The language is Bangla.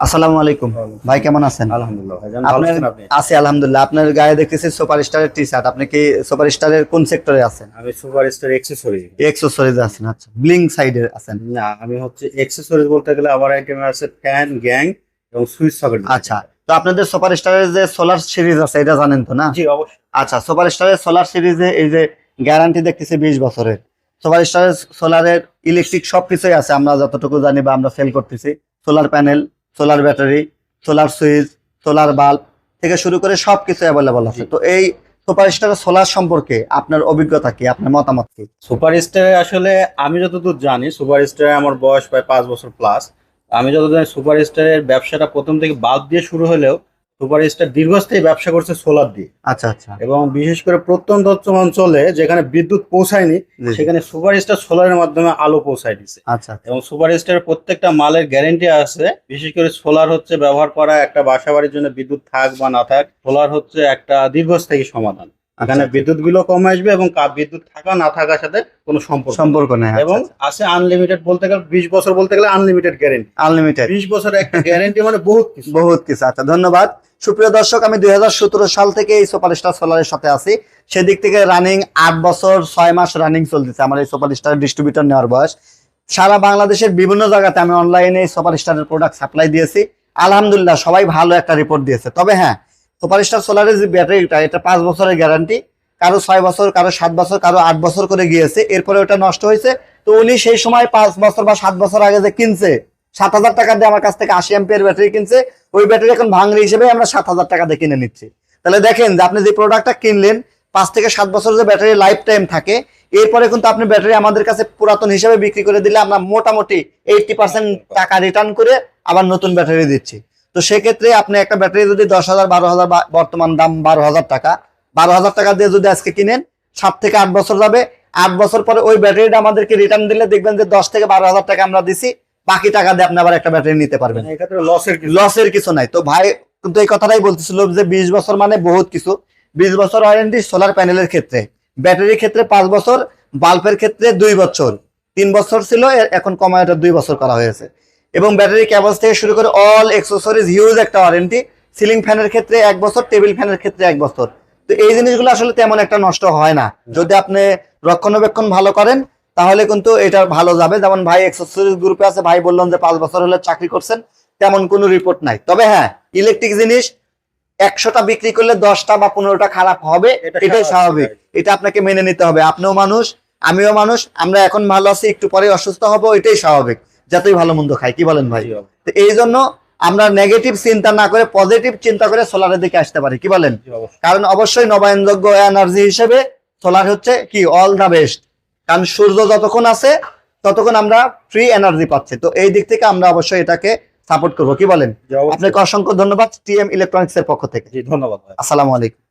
আসসালামু আলাইকুম। ভাই কেমন আছেন? আলহামদুলিল্লাহ আছি আলহামদুলিল্লাহ। আপনার গায়ে দেখতেছি সুপার স্টারের টি শার্ট আপনি কি সুপার স্টারের কোন সেক্টরে আছেন? আমি সুপার স্টার এক্সেসরিজ এক্সেসরিজ আছেন আচ্ছা। ব্লিং সাইডে আছেন। না আমি হচ্ছে এক্সেসরিজ বলতে গেলে আমার আইটেমে আছে ফ্যান গ্যাং এবং সুইচ সকেট আচ্ছা তো আপনাদের সুপার স্টারের যে সোলার সিরিজ আছে এটা জানেন তো না? জি অবশ্যই। আচ্ছা সুপার স্টারের সোলার সিরিজে এই যে গ্যারান্টি দেখতেছি বিশ বছরের। সুপার স্টারের সোলারের ইলেকট্রিক সব কিছুই আছে আমরা যতটুকু জানি বা আমরা সেল করতেছি। Solar panel solar battery solar switch solar bulb থেকে শুরু করে সব কিছু অ্যাভেলেবল আছে তো এই সুপার স্টারের সোলার সম্পর্কে আপনার অভিজ্ঞতা কি? আপনার মতামত কি? সুপার স্টারে আসলে আমি যতদূর জানি সুপার স্টারে আমার বয়স প্রায় পাঁচ বছর প্লাস আমি যতদূর জানি সুপার স্টারের ব্যবসাটা প্রথম থেকে বাল্ব দিয়ে শুরু হলেও সুপার স্টার দীর্ঘস্থায়ী ব্যবসা করছে সোলার দিয়ে আচ্ছা আচ্ছা এবং বিশেষ করে প্রত্যন্ত অঞ্চলে যেখানে বিদ্যুৎ পৌঁছায়নি। সেখানে সুপার স্টার সোলারের মাধ্যমে আলো পৌঁছায় দিচ্ছে আচ্ছা। এবং সুপার স্টার প্রত্যেকটা মালের গ্যারেন্টি আছে বিশেষ করে সোলার হচ্ছে ব্যবহার করা একটা বাসাবাড়ির জন্য বিদ্যুৎ থাক বা না থাক সোলার হচ্ছে একটা দীর্ঘস্থায়ী সমাধান এখানে আচ্ছা, বিদ্যুৎ বিলও কম আসবে এবং বিদ্যুৎ থাকা না থাকার সাথে কোনো সম্পর্ক। সম্পর্ক নেই এবং আছে আনলিমিটেড বলতে গেলে বিশ বছর বলতে গেলে আনলিমিটেড গ্যারেন্টি আনলিমিটেড বিশ বছরের একটা গ্যারেন্টি মানে বহুত কিছু। বহুত কিছু আচ্ছা ধন্যবাদ। সুপ্রিয় দর্শক আমি দুই হাজার সতেরো সাল থেকে এই সুপার স্টার সোলারের সাথে আছি। সেদিক থেকে রানিং আট বছর ছয় মাস রানিং চলতেছে আমার এই সুপার স্টার ডিস্ট্রিবিউটর নেওয়ার বয়স। সারা বাংলাদেশের বিভিন্ন জায়গাতে আমি অনলাইনে এই সুপারস্টারের প্রোডাক্ট সাপ্লাই দিয়েছি। আলহামদুলিল্লাহ সবাই ভালো একটা রিপোর্ট দিয়েছে। তবে হ্যাঁ সুপারস্টার সোলারের যে ব্যাটারিটা এটা পাঁচ বছরের গ্যারান্টি কারও ছয় বছর, কারও সাত বছর, কারও আট বছর করে গিয়েছে, এরপরে ওটা নষ্ট হয়েছে। তো উনি সেই সময় পাঁচ বছর বা সাত বছর আগে যে কিনছে, সাত হাজার টাকা দিয়ে আমার কাছ থেকে আশি এম্পিয়ার ব্যাটারি কিনছে, ওই ব্যাটারি এখন ভাঙড়ি হিসেবে আমরা সাত হাজার টাকা দিয়ে কিনে নিচ্ছি। তাহলে দেখেন যে আপনি যে প্রোডাক্টটা কিনলেন, পাঁচ থেকে সাত বছর যে ব্যাটারি লাইফ টাইম থাকে, এরপরে কিন্তু আপনি ব্যাটারি আমাদের কাছে পুরাতন হিসেবে বিক্রি করে দিলে আমরা মোটামুটি এইটটি পার্সেন্ট টাকা রিটার্ন করে আবার নতুন ব্যাটারি দিচ্ছি। তো সেক্ষেত্রে আপনি একটা ব্যাটারি যদি দশ হাজার বারো হাজার বর্তমান দাম বারো হাজার টাকা বারো হাজার টাকা দিয়ে যদি আজকে কিনেন সাত থেকে আট বছর যাবে। আট বছর পরে ওই ব্যাটারিটা আমাদেরকে রিটার্ন দিলে দেখবেন যে দশ থেকে বারো হাজার টাকা আমরা দিছি বাকি টাকা দিয়ে আপনি আবার একটা ব্যাটারি নিতে পারবেন। মানে লসের কিছু লসের কিছু নাই। তো ভাই কিন্তু এই কথাটাই বলতেছিল যে বিশ বছর মানে বহুত কিছু। বিশ বছর ওয়ারেন্টি সোলার প্যানেলের ক্ষেত্রে। ব্যাটারির ক্ষেত্রে পাঁচ বছর বাল্বের ক্ষেত্রে দুই বছর। তিন বছর ছিল এখন কমায় দুই বছর করা হয়েছে। এবং ব্যাটারি ক্যাবলস থেকে শুরু করে অল এক্সেসরিজ হিউজ একটা ওয়ারেন্টি সিলিং ফ্যানের ক্ষেত্রে এক বছর টেবিল ফ্যানের ক্ষেত্রে এক বছর। তো এই জিনিসগুলো আসলে তেমন একটা নষ্ট হয় না। যদি আপনি রক্ষণাবেক্ষণ ভালো করেন তাহলে কিন্তু এটা ভালো যাবে। যেমন ভাই এক্সেসরিজ গ্রুপে আছে ভাই বললেন যে পাঁচ বছর হলে চাকরি করছেন তেমন কোনো রিপোর্ট নাই। তবে হ্যাঁ ইলেকট্রিক জিনিস একশোটা বিক্রি করলে দশটা বা পনেরোটা খারাপ হবে এটাই স্বাভাবিক। স্বাভাবিক। এটা আপনাকে মেনে নিতে হবে। আপনিও মানুষ আমিও মানুষ আমরা এখন ভালো আছি একটু পরে অসুস্থ হব এটাই স্বাভাবিক। যতই ভালো মন্দ খাই কি বলেন ভাই? তো এই জন্য আমরা নেগেটিভ চিন্তা না করে পজিটিভ চিন্তা করে সোলারের দিকে আসতে পারি কি বলেন। কারণ অবশ্যই নবায়নযোগ্য এনার্জি হিসেবে সোলার হচ্ছে কি অল দা বেস্ট কারণ সূর্য যতক্ষণ আছে ততক্ষণ আমরা ফ্রি এনার্জি পাচ্ছি। তো এই দিক থেকে আমরা অবশ্যই এটাকে সাপোর্ট করব কি বলেন? আপনাকে অসংখ্য ধন্যবাদ টিএম ইলেকট্রনিক্স এর পক্ষ থেকে। ধন্যবাদ আসসালামু আলাইকুম।